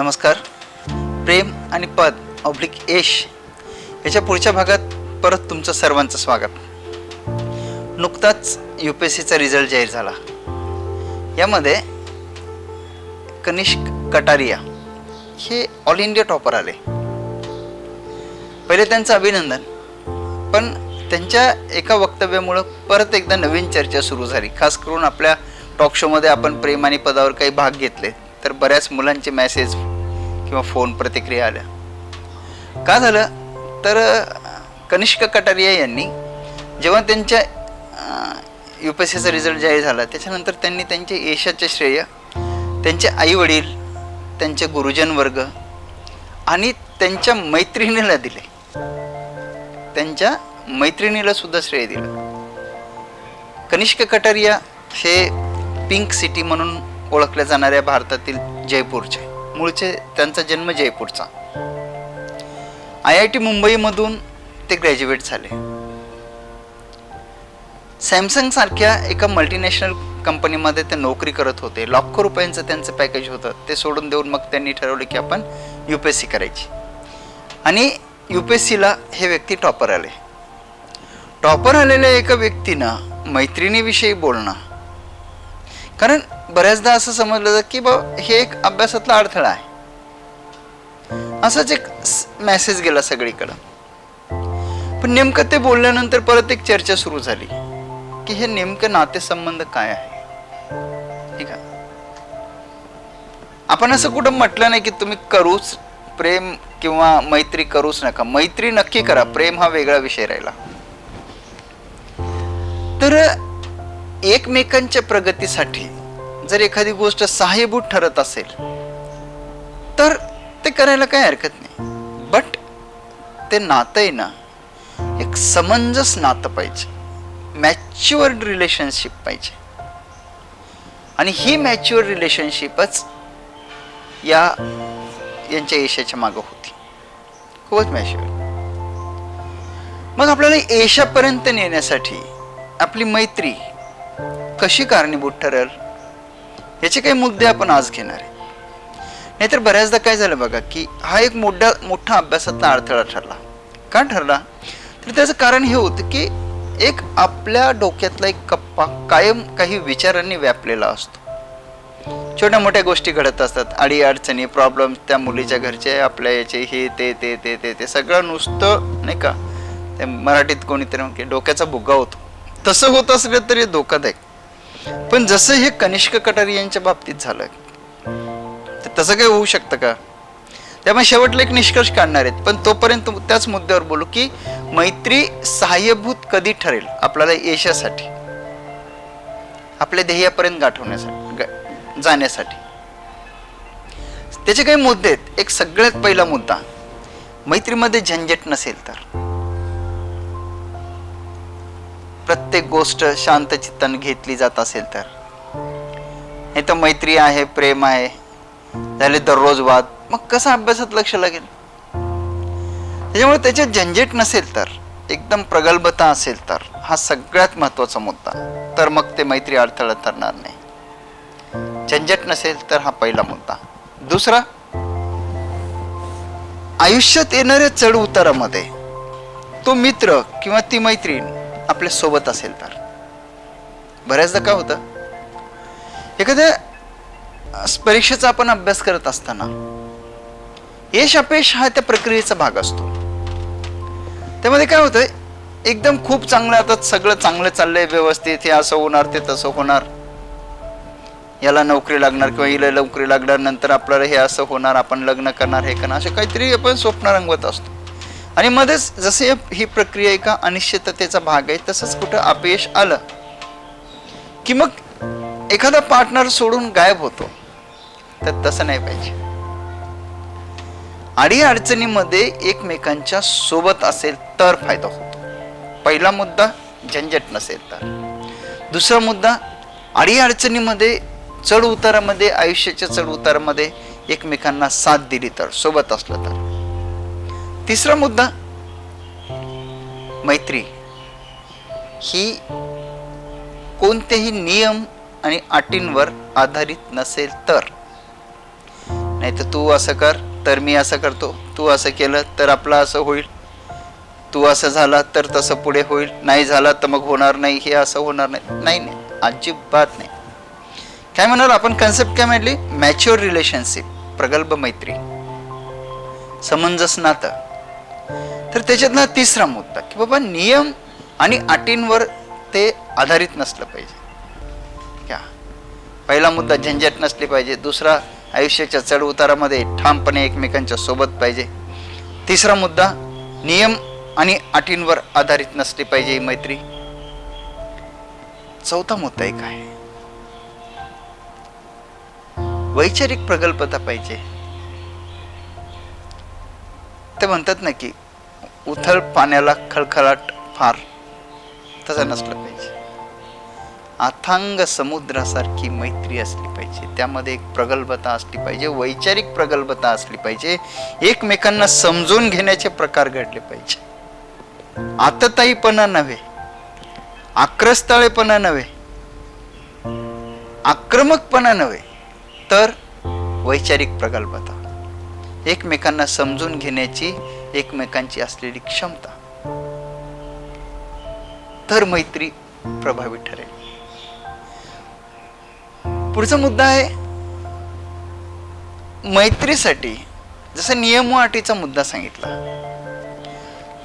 नमस्कार. प्रेम आणि पद ऑब्लिक यश याच्या पुढच्या भागात परत तुमचं सर्वांचं स्वागत. नुकताच यू पी एस सीचा रिझल्ट जाहीर झाला. यामध्ये कनिष्क कटारिया हे ऑल इंडिया टॉपर आले. पहिले त्यांचं अभिनंदन पण त्यांच्या एका वक्तव्यामुळं परत एकदा नवीन चर्चा सुरू झाली. खास करून आपल्या टॉक शोमध्ये आपण प्रेम आणि पदावर काही भाग घेतले तर बऱ्याच मुलांचे मॅसेज किंवा फोन प्रतिक्रिया आल्या. का झालं? तर कनिष्क कटारिया यांनी जेव्हा त्यांच्या यू पी एस सीचा रिझल्ट जाहीर झाला त्याच्यानंतर त्यांनी त्यांचे यशाचे श्रेय त्यांचे आईवडील त्यांचे गुरुजन वर्ग आणि त्यांच्या मैत्रिणीला दिले. त्यांच्या मैत्रिणीला सुद्धा श्रेय दिलं. कनिष्क कटारिया हे पिंक सिटी म्हणून ओळखल्या जाणाऱ्या भारतातील जयपूरचे. मूळचे त्यांचा जन्म जयपूरचा. आय आय टी मुंबईमधून ते ग्रॅज्युएट झाले. सॅमसंग सारख्या एका मल्टीनॅशनल कंपनीमध्ये ते नोकरी करत होते. लाखो रुपयांचं त्यांचं पॅकेज होतं. ते सोडून देऊन मग त्यांनी ठरवलं की आपण यू पी एस सी करायची. आणि यू पी एस सीला हे व्यक्ती टॉपर आले. टॉपर आलेल्या एका व्यक्तीनं मैत्रिणीविषयी बोलणं. कारण बऱ्याचदा असं समजलं जातं की बा हे एक अभ्यासातला अडथळा आहे. असाच एक मेसेज गेला सगळीकडं. पण नेमकं ते बोलल्यानंतर परत एक चर्चा सुरू झाली की हे नेमकं नातेसंबंध काय आहे? ठीक आहे. आपण असं कुठं म्हटलं नाही की तुम्ही करूच प्रेम किंवा मैत्री करूच नका. मैत्री नक्की करा प्रेम हा वेगळा विषय राहिला. तर एकमेकांच्या प्रगतीसाठी जर एखादी गोष्ट सहाय्यभूत ठरत असेल तर ते करायला काही हरकत नाही. बट ते नातं आहे ना एक समंजस नातं पाहिजे. मॅच्युअर्ड रिलेशनशिप पाहिजे. आणि ही मॅच्युअर रिलेशनशिपच या यांच्या यशाच्या मागं होती. खूपच मॅच्युअर मग आपल्याला यशापर्यंत नेण्यासाठी आपली मैत्री कशी कारणीभूत ठरेल? याचे काही मुद्दे आपण आज घेणार आहे. नाहीतर बऱ्याचदा काय झालं बघा की हा एक मोठा मोठा अभ्यासातला अडथळा ठरला. का ठरला? तर त्याचं कारण हे होतं की एक आपल्या डोक्यातला एक कप्पा कायम काही विचारांनी व्यापलेला असतो. छोट्या मोठ्या गोष्टी घडत असतात अडी अडचणी प्रॉब्लेम त्या मुलीच्या घरचे आपल्या याचे हे ते ते ते ते ते सगळं नुसतं नाही का? ते मराठीत कोणीतरी डोक्याचा भुगा होतो. तसं होत असलं तरी धोकादायक. पण जसं हे कनिष्क कटारी यांच्या बाबतीत झालं तर तसं काही होऊ शकतं का? त्यामुळे शेवटला एक निष्कर्ष काढणार आहेत. पण तोपर्यंत त्याच मुद्द्यावर बोलू की मैत्री सहाय्यभूत कधी ठरेल आपल्याला यशासाठी? आपल्या ध्येयापर्यंत गाठवण्यासाठी जाण्यासाठी. त्याचे काही मुद्दे आहेत. एक सगळ्यात पहिला मुद्दा मैत्रीमध्ये झंझट नसेल तर. प्रत्येक गोष्ट शांत चित्ताने घेतली जात असेल तर. नाही तर मैत्री आहे प्रेम आहे झाले दररोज वाद मग कसा अभ्यासात लक्ष लागेल? त्याच्यामुळे त्याच्यात झंझट नसेल तर एकदम प्रगल्भता असेल तर हा सगळ्यात महत्त्वाचा मुद्दा. तर मग ते मैत्री अडथळा ठरणार नाही. झंझट नसेल तर हा पहिला मुद्दा. दुसरा आयुष्यात येणाऱ्या चढ उतारामध्ये तो मित्र किंवा ती मैत्रीण आपल्यासोबत असेल तर. बऱ्याचदा काय होतं? एखाद्या परीक्षेचा आपण अभ्यास करत असताना यश अपयश हा त्या प्रक्रियेचा भाग असतो. त्यामध्ये काय होतंय? एकदम खूप चांगलं आता सगळं चांगलं चाललंय व्यवस्थित हे असं होणार ते तसं होणार. याला नोकरी लागणार किंवा हिला नोकरी लागणार नंतर आपल्याला हे असं होणार आपण लग्न करणार हे करणार असे काहीतरी आपण स्वप्न रंगवत असतो. आणि मध्येच जसे ही प्रक्रिया एका अनिश्चिततेचा भाग आहे तसंच कुठं अपयश आलं की मग एखादा पार्टनर सोडून गायब होतो तर तसं नाही पाहिजे. अडी अडचणीमध्ये एकमेकांच्या सोबत असेल तर फायदा होतो. पहिला मुद्दा झंझट नसेल तर. दुसरा मुद्दा अडी अडचणीमध्ये चढ उतारामध्ये आयुष्याच्या चढ उतारामध्ये एकमेकांना साथ दिली तर सोबत असलं तर. तिसरा मुद्दा. मैत्री. ही कोणतेही नियम आणि अटींवर आधारित नसेल तर. नाही तर तू असं कर तर मी असं करतो. तू असं केलं तर आपलं असं होईल. तू असं झाला तर तसं पुढे होईल. नाही झाला तर मग होणार नाही हे असं होणार नाही. नाही नाही. अजिबात नाही. काय म्हणाल आपण? कन्सेप्ट काय म्हटली मॅच्युअर रिलेशनशिप प्रगल्भ मैत्री. समंजस नातं तर त्याच्यातनं तिसरा मुद्दा की बाबा नियम आणि अटींवर ते आधारित नसलं पाहिजे. क्या? पहिला मुद्दा झंझट नसली पाहिजे. दुसरा आयुष्याच्या चढउतारामध्ये ठामपणे एकमेकांच्या सोबत पाहिजे. तिसरा मुद्दा नियम आणि अटींवर आधारित नसली पाहिजे ही मैत्री. चौथा मुद्दा एक आहे. वैचारिक प्रगल्भता पाहिजे. ते म्हणतात ना की उथळ पाण्याला खळखळाट फार. तसं नसलं पाहिजे. अथांग समुद्रासारखी मैत्री असली पाहिजे. त्यामध्ये एक प्रगल्भता असली पाहिजे वैचारिक प्रगल्भता असली पाहिजे. एकमेकांना समजून घेण्याचे प्रकार घडले पाहिजे. आतताईपणा नव्हे आक्रस्ताळेपणा नव्हे आक्रमकपणा नव्हे तर वैचारिक प्रगल्भता. एकमेकांना समजून घेण्याची एकमेकांची असलेली क्षमता. तर मैत्री प्रभावी ठरेल. पुढचा मुद्दा आहे मैत्रीसाठी जसं नियम अटीचा मुद्दा सांगितला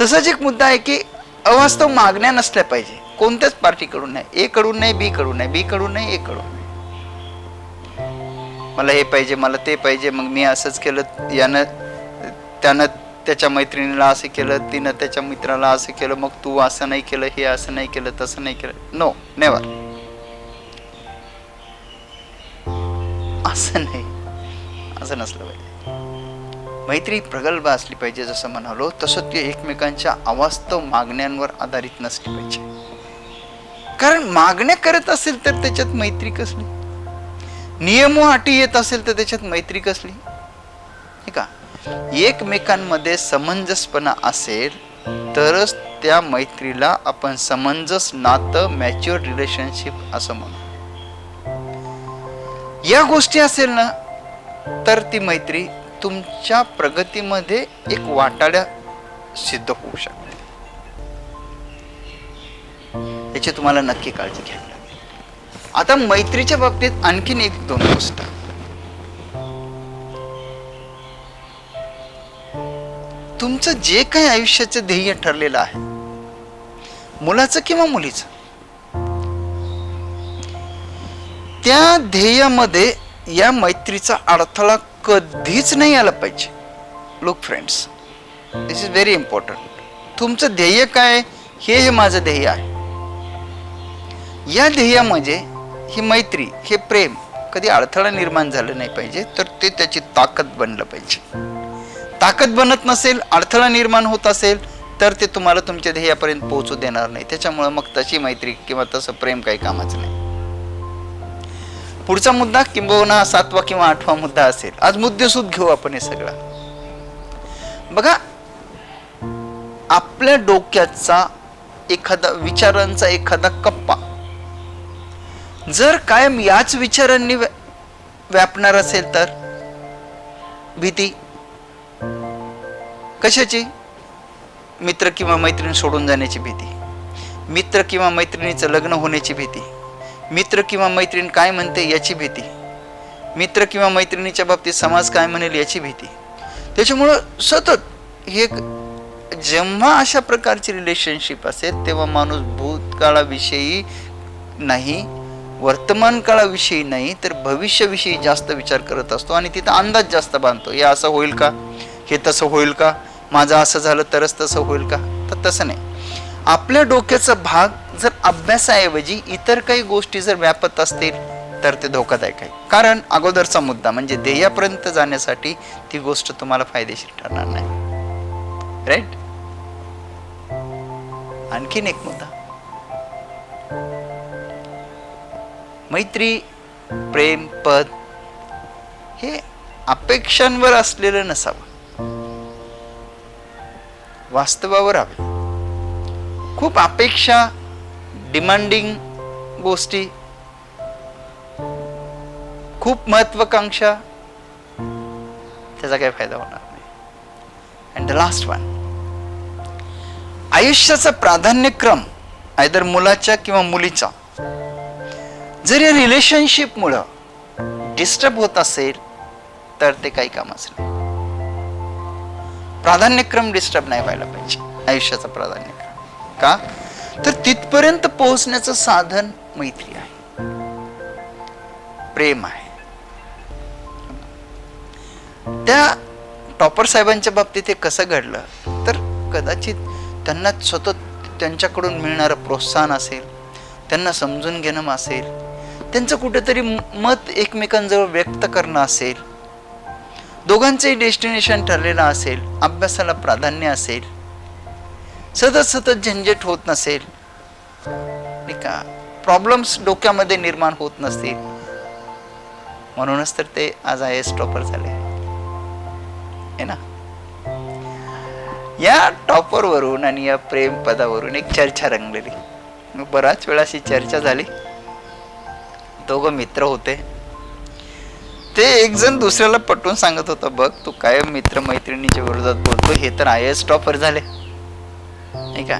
तसाच एक मुद्दा आहे की अवास्तव मागण्या नसल्या पाहिजे. कोणत्याच पार्टीकडून नाही. ए कडून नाही बी कडून नाही. बी कडून नाही ए कडून. मला हे पाहिजे मला ते पाहिजे. मग मी असंच केलं. यानं त्यानं त्याच्या मैत्रिणीला असं केलं तिनं त्याच्या मित्राला असं केलं मग तू असं नाही केलं हे असं नाही केलं तसं नाही केलं. नो नेवर असं नाही. असं नसलं पाहिजे. मैत्री प्रगल्भ असली पाहिजे जसं म्हणालो तसं ती एकमेकांच्या अवास्तव मागण्यांवर आधारित नसली पाहिजे. कारण मागण्या करत असेल तर त्याच्यात मैत्री कसली? नियम अटी येत असेल तर त्याच्यात मैत्री कसली? का? एकमेकांमध्ये समंजसपणा असेल तरच त्या मैत्रीला आपण समंजस नातं मॅच्युअर रिलेशनशिप असं म्हणू. या गोष्टी असेल ना तर ती मैत्री तुमच्या प्रगतीमध्ये एक वाटाड्या सिद्ध होऊ शकते. याची तुम्हाला नक्की काळजी घ्यावी आता मैत्रीच्या बाबतीत आणखीन एक दोन गोष्ट. तुमचं जे काही आयुष्याचं ध्येय ठरलेलं आहे मुलाचं किंवा मुलीचं त्या ध्येयामध्ये या मैत्रीचा अडथळा कधीच नाही आला पाहिजे. Look friends this is very important तुमचं ध्येय काय? हे हे माझं ध्येय आहे. या ध्येयामध्ये ही मैत्री हे प्रेम कधी अडथळा निर्माण झालं नाही पाहिजे तर ते त्याची ताकद बनलं पाहिजे. ताकद बनत नसेल अडथळा निर्माण होत असेल तर ते तुम्हाला तुमच्या ध्येयापर्यंत पोहोचू देणार नाही. त्याच्यामुळे मग तशी मैत्री किंवा तसं प्रेम काही कामाचं नाही. पुढचा मुद्दा किंबहुना सातवा किंवा आठवा मुद्दा असेल. आज मुद्देसूद घेऊ आपण हे सगळं. बघा आपल्या डोक्याचा एखादा विचारांचा एखादा कप्पा जर कायम याच विचारांनी व्या- व्यापणार असेल तर? भीती? कशाची? मित्र किंवा मैत्रीण सोडून जाण्याची भीती. मित्र किंवा मैत्रिणीचं लग्न होण्याची भीती. मित्र किंवा मैत्रीण काय म्हणते याची भीती. मित्र किंवा मैत्रिणीच्या बाबतीत समाज काय म्हणेल याची भीती. त्याच्यामुळं सतत हे एक जेव्हा अशा प्रकारची रिलेशनशिप असेल तेव्हा माणूस भूतकाळाविषयी नाही वर्तमान काळाविषयी नाही तर भविष्याविषयी जास्त विचार करत असतो आणि तिथं अंदाज जास्त बांधतो. हे असं होईल का? हे तसं होईल का? माझं असं झालं तरच तसं होईल का? तर तसं नाही. आपल्या डोक्याचा भाग जर अभ्यासाऐवजी इतर काही गोष्टी जर व्यापत असतील तर ते धोकादायक आहे. कारण अगोदरचा मुद्दा म्हणजे ध्येयापर्यंत जाण्यासाठी ती गोष्ट तुम्हाला फायदेशीर ठरणार नाही. राईट आणखीन एक मुद्दा. मैत्री प्रेम पद हे अपेक्षांवर असलेलं नसावं. वास्तवावर हवे. खूप अपेक्षा डिमांडिंग गोष्टी खूप महत्वाकांक्षा त्याचा काही फायदा होणार नाही. अँड द लास्ट वन आयुष्याचा प्राधान्यक्रम आयदर मुलाच्या किंवा मुलीचा जर या रिलेशनशिपमुळं डिस्टर्ब होत असेल तर ते काही कामाचं नाही. प्राधान्यक्रम डिस्टर्ब नाही व्हायला पाहिजे आयुष्याचा प्राधान्यक्रम. का? तर तिथपर्यंत पोहोचण्याचं साधन मैत्री आहे. प्रेम आहे. त्या टॉपर साहेबांच्या बाबतीत हे कसं घडलं? तर कदाचित त्यांना स्वतः त्यांच्याकडून मिळणारं प्रोत्साहन असेल त्यांना समजून घेणं असेल त्यांचं कुठेतरी मत एकमेकांजवळ व्यक्त करणं असेल दोघांचंही डेस्टिनेशन ठरलेलं असेल अभ्यासाला प्राधान्य असेल सतत सतत झंझट होत नसेल नाही का? प्रॉब्लेम्स डोक्यामध्ये निर्माण होत नसतील. म्हणूनच तर ते आज आय एस टॉपर झाले. आहे ना? या टॉपरवरून आणि या प्रेम पदावरून एक चर्चा रंगलेली. मग बराच वेळा अशी चर्चा झाली. दोघं मित्र होते. ते एक जण दुसऱ्याला पटवून सांगत होता बघ तू काय मित्र मैत्रिणीच्या विरोधात बोलतो हे तर आय एस टॉपर झाले. नाही का?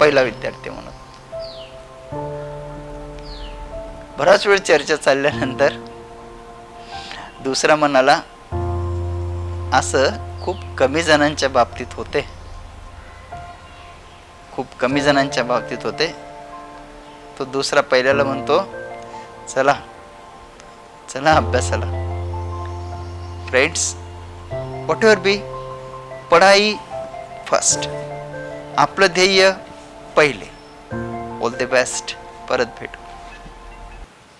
पहिला विद्यार्थी म्हणून. बराच वेळ चर्चा चालल्यानंतर दुसरा म्हणाला असं खूप कमी जणांच्या बाबतीत होते. खूप कमी जणांच्या बाबतीत होते. तो दुसरा पहिल्याला म्हणतो चला. चला अभ्यासाला. फ्रेंड्स वॉट एवर बी पढाई फर्स्ट आपलं ध्येय पहिले. ऑल द बेस्ट परत भेटू.